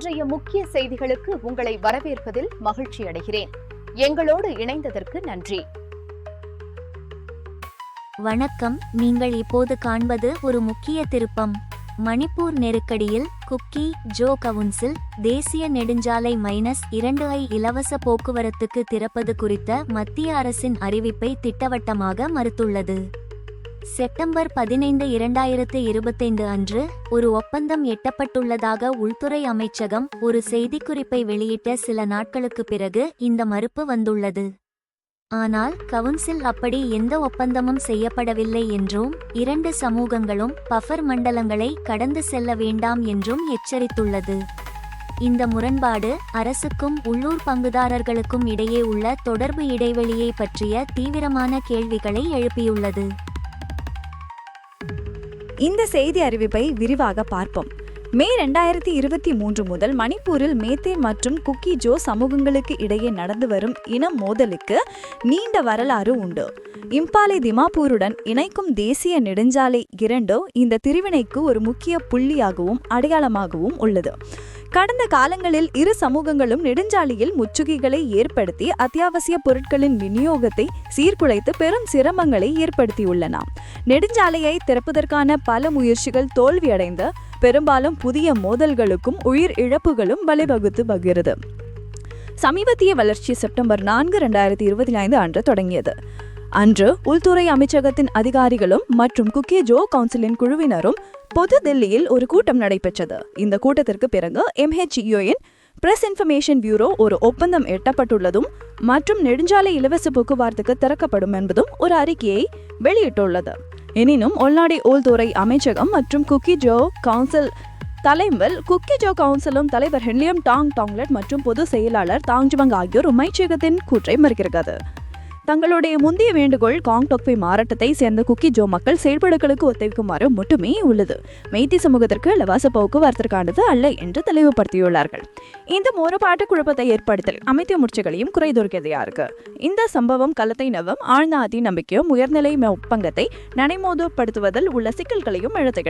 இன்றைய முக்கிய செய்திகளுக்கு உங்களை வரவேற்பதில் மகிழ்ச்சி அடைகிறேன். எங்களோடு இணைந்ததற்கு நன்றி. வணக்கம். நீங்கள் இப்போது காண்பது ஒரு முக்கிய திருப்பம். மணிப்பூர் நெருக்கடியில் குக்கி ஜோ கவுன்சில் தேசிய நெடுஞ்சாலை மைனஸ் இரண்டு ஐ இலவச போக்குவரத்துக்கு திறப்பது குறித்த மத்திய அரசின் அறிவிப்பை திட்டவட்டமாக மறுத்துள்ளது. செப்டம்பர் பதினைந்து இரண்டாயிரத்து இருபத்தைந்து அன்று ஒரு ஒப்பந்தம் எட்டப்பட்டுள்ளதாக உள்துறை அமைச்சகம் ஒரு செய்திக்குறிப்பை வெளியிட்ட சில நாட்களுக்கு பிறகு இந்த மறுப்பு வந்துள்ளது. ஆனால் கவுன்சில் அப்படி எந்த ஒப்பந்தமும் செய்யப்படவில்லை என்றும் இரண்டு சமூகங்களும் பஃபர் மண்டலங்களை கடந்து செல்ல வேண்டாம் என்றும் எச்சரித்துள்ளது. இந்த முரண்பாடு அரசுக்கும் உள்ளூர் பங்குதாரர்களுக்கும் இடையே உள்ள தொடர்பு இடைவெளியை பற்றிய தீவிரமான கேள்விகளை எழுப்பியுள்ளது. இந்த செய்தி அறிவிப்பை விரிவாக பார்ப்போம். மே ரெண்டாயிரத்தி இருபத்தி மூன்று முதல் மணிப்பூரில் மேத்தே மற்றும் குக்கி ஜோ சமூகங்களுக்கு இடையே நடந்து வரும் இன மோதலுக்கு நீண்ட வரலாறு உண்டு. இம்பாலை திமாப்பூருடன் இணைக்கும் தேசிய நெடுஞ்சாலை இரண்டோ இந்த திரிவினைக்கு ஒரு முக்கிய புள்ளியாகவும் அடையாளமாகவும் உள்ளது. கடந்த காலங்களில் இரு சமூகங்களும் நெடுஞ்சாலையில் முற்றுகைகளை ஏற்படுத்தி அத்தியாவசிய பொருட்களின் விநியோகத்தை சீர்குலைத்து பெரும் சிரமங்களை ஏற்படுத்தியுள்ளன. நெடுஞ்சாலையை திறப்பதற்கான பல முயற்சிகள் தோல்வியடைந்து பெரும்பாலும் புதிய மோதல்களுக்கும் உயிர் இழப்புகளும் வழிவகுத்து வருகிறது. சமீபத்திய வளர்ச்சி செப்டம்பர் நான்கு ரெண்டாயிரத்தி இருபத்தி ஐந்து அன்று தொடங்கியது. அன்று உள்துறை அமைச்சகத்தின் அதிகாரிகளும் மற்றும் குக்கே ஜோ கவுன்சிலின் குழுவினரும் பொது தில்லியில் ஒரு கூட்டம் நடைபெற்றது. இந்த கூட்டத்திற்கு பிறகு எம்ஹெச்இஓயின் பிரஸ் இன்ஃபர்மேஷன் பியூரோ ஒரு ஒப்பந்தம் எட்டப்பட்டுள்ளதும் மற்றும் நெடுஞ்சாலை இலவச போக்குவரத்துக்கு திறக்கப்படும் என்பதும் ஒரு அறிக்கையை வெளியிட்டுள்ளது. எனினும் உள்நாடி உள்துறை அமைச்சகம் மற்றும் குக்கி ஜோ கவுன்சில் தலைவர் குக்கி ஜோ கவுன்சிலும் தலைவர் ஹென்லியம் டாங் டாங்லெட் மற்றும் பொது செயலாளர் தாங்ஜுவங் ஆகியோர் அமைச்சகத்தின் கூற்றை மறுக்கிறது. தங்களுடைய முந்தைய வேண்டுகோள் காங்டோக்பை மாவட்டத்தை சேர்ந்த குக்கி ஜோ மக்கள் செயல்பாடுகளுக்கு ஒத்துழைக்குமாறு மட்டுமே உள்ளது. மெய்தி சமூகத்திற்கு இலவச போக்குவரத்திற்கானது அல்ல என்று தெளிவுபடுத்தியுள்ளார்கள். இந்த முறைப்பாட்டு குழப்பத்தை ஏற்படுத்தல் அமைதி முயற்சிகளையும் குறைதொருக்கிறதையா இருக்கு? இந்த சம்பவம் களத்தை நவம் ஆழ்ந்த அதி நம்பிக்கையும் உயர்நிலை ஒப்பந்தத்தை நடைமோதப்படுத்துவதில் உள்ள சிக்கல்களையும் இழுத்து